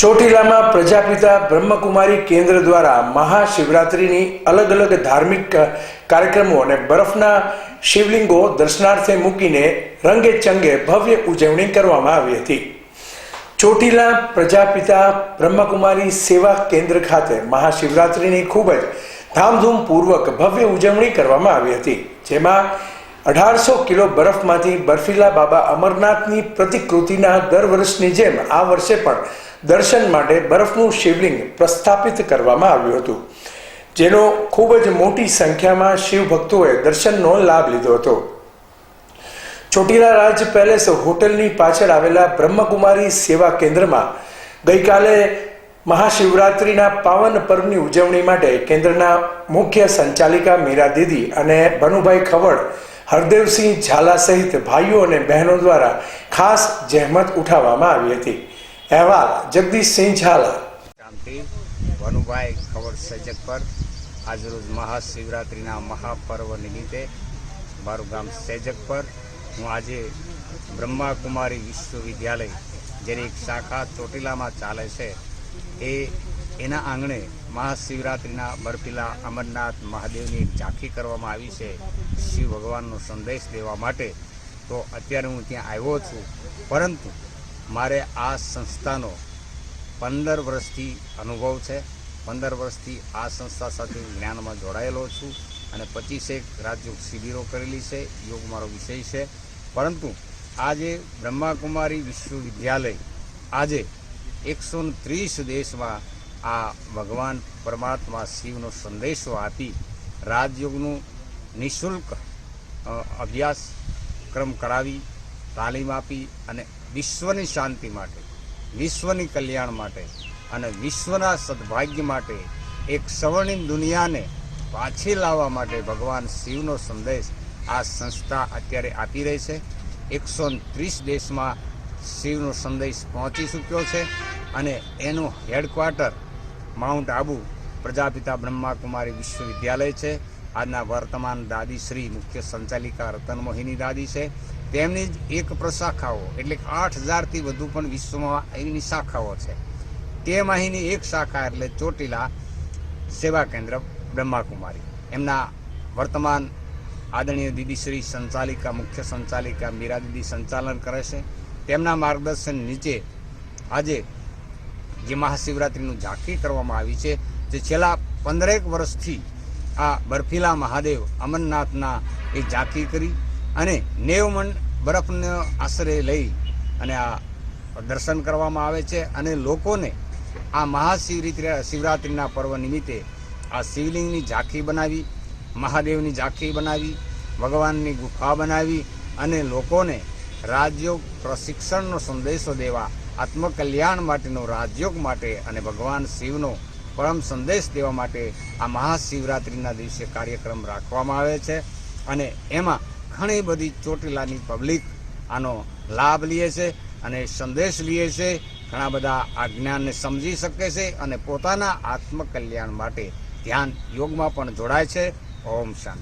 ચોટીલામાં પ્રજાપિતા બ્રહ્મકુમારી કેન્દ્ર દ્વારા મહાશિવરાત્રિની અલગ અલગ ધાર્મિક કાર્યક્રમો અને બરફના શિવલિંગો દર્શનાર્થે મૂકીને રંગે ચંગે ભવ્ય ઉજવણી કરવામાં આવી હતી. ચોટીલા પ્રજાપિતા બ્રહ્મકુમારી સેવા કેન્દ્ર ખાતે મહાશિવરાત્રિની ખૂબ જ ધામધૂમપૂર્વક ભવ્ય ઉજવણી કરવામાં આવી હતી, જેમાં અઢારસો કિલો બરફમાંથી બર્ફીલા બાબા અમરનાથની પ્રતિકૃતિના દર વર્ષની જેમ આ વર્ષે પણ દર્શન માટે બરફનું શિવલિંગ પ્રસ્થાપિત કરવામાં આવ્યું હતું, જેનો ખૂબ જ મોટી સંખ્યામાં શિવ ભક્તોએ દર્શનનો લાભ લીધો હતો. ચોટીલા રાજ પેલેસ હોટલની પાછળ આવેલા બ્રહ્મકુમારી સેવા કેન્દ્રમાં ગઈકાલે મહાશિવરાત્રિના પાવન પર્વની ઉજવણી માટે કેન્દ્રના મુખ્ય સંચાલિકા મીરા દીદી અને ભનુભાઈ ખવડ હરદેવસિંહ ઝાલા સહિત ભાઈઓ અને બહેનો દ્વારા ખાસ જહેમત ઉઠાવવામાં આવી હતી. અહેવાલ, જગદીશસિંહ ઝાલા. વનુભાઈ ખબર સજક પર આજરોજ મહાશિવરાત્રિના મહાપર્વ નિમિત્તે મારું ગામ સેજક પર હું આજે બ્રહ્માકુમારી વિશ્વવિદ્યાલય, જેની એક શાખા ચોટીલામાં ચાલે છે, એ એના આંગણે મહાશિવરાત્રિના બરફીલા અમરનાથ મહાદેવની ઝાંખી કરવામાં આવી છે. શિવ ભગવાનનો સંદેશ દેવા માટે તો અત્યારે હું ત્યાં આવ્યો છું. પરંતુ મારે આ સંસ્થાનો પંદર વર્ષથી અનુભવ છે. પંદર વર્ષથી આ સંસ્થા સાથે જ્ઞાનમાં જોડાયેલો છું અને પચીસેક રાજયોગ શિબિરો કરેલી છે. યોગ મારો વિષય છે. પરંતુ આજે બ્રહ્માકુમારી વિશ્વવિદ્યાલય આજે એકસો ત્રીસ દેશમાં આ ભગવાન પરમાત્મા શિવનો સંદેશો આપી રાજયોગનું નિઃશુલ્ક અભ્યાસક્રમ કરાવી, તાલીમ આપી અને વિશ્વની શાંતિ માટે, વિશ્વની કલ્યાણ માટે અને વિશ્વના સદભાગ્ય માટે એક સવર્ણિમ દુનિયાને પાછી લાવવા માટે ભગવાન શિવનો સંદેશ આ સંસ્થા અત્યારે આપી રહી છે. એકસો ત્રીસ દેશમાં શિવનો સંદેશ પહોંચી ચૂક્યો છે અને એનું હેડક્વાર્ટર માઉન્ટ આબુ પ્રજાપિતા બ્રહ્માકુમારી વિશ્વવિદ્યાલય છે. આજના વર્તમાન દાદી શ્રી મુખ્ય સંચાલિકા રતન મોહિની દાદી છે. તેમની જ એક પ્રશાખાઓ, એટલે આઠ હજારથી વધુ પણ વિશ્વમાં એની શાખાઓ છે. તેમ અહીંની એક શાખા, એટલે ચોટીલા સેવા કેન્દ્ર બ્રહ્માકુમારી. એમના વર્તમાન આદરણીય દીદી શ્રી સંચાલિકા, મુખ્ય સંચાલિકા મીરા દીદી સંચાલન કરે છે. તેમના માર્ગદર્શન નીચે આજે જે મહાશિવરાત્રિનું ઝાંખી કરવામાં આવી છે, જે છેલ્લા પંદરેક વર્ષથી આ બર્ફીલા મહાદેવ અમરનાથના એ ઝાંખી કરી અને નેવ મણ બરફનો આશરે લઈ અને આ દર્શન કરવામાં આવે છે અને લોકોને આ મહાશિવરાત્રિ, શિવરાત્રિના પર્વ નિમિત્તે આ શિવલિંગની ઝાંખી બનાવી, મહાદેવની ઝાંખી બનાવી, ભગવાનની ગુફા બનાવી અને લોકોને રાજયોગ પ્રશિક્ષણનો સંદેશો દેવા આત્મકલ્યાણ માટેનો, રાજયોગ માટે અને ભગવાન શિવનો પરમ સંદેશ દેવા માટે આ મહાશિવરાત્રિના દિવસે કાર્યક્રમ રાખવામાં આવે છે. અને એમાં ઘણી બધી ચોટીલાની પબ્લિક આનો લાભ લે છે અને સંદેશ લે છે. ઘણા બધા આ જ્ઞાનને સમજી શકે છે અને પોતાના આત્મકલ્યાણ માટે ધ્યાન યોગમાં પણ જોડાય છે. ઓમ શાંતિ.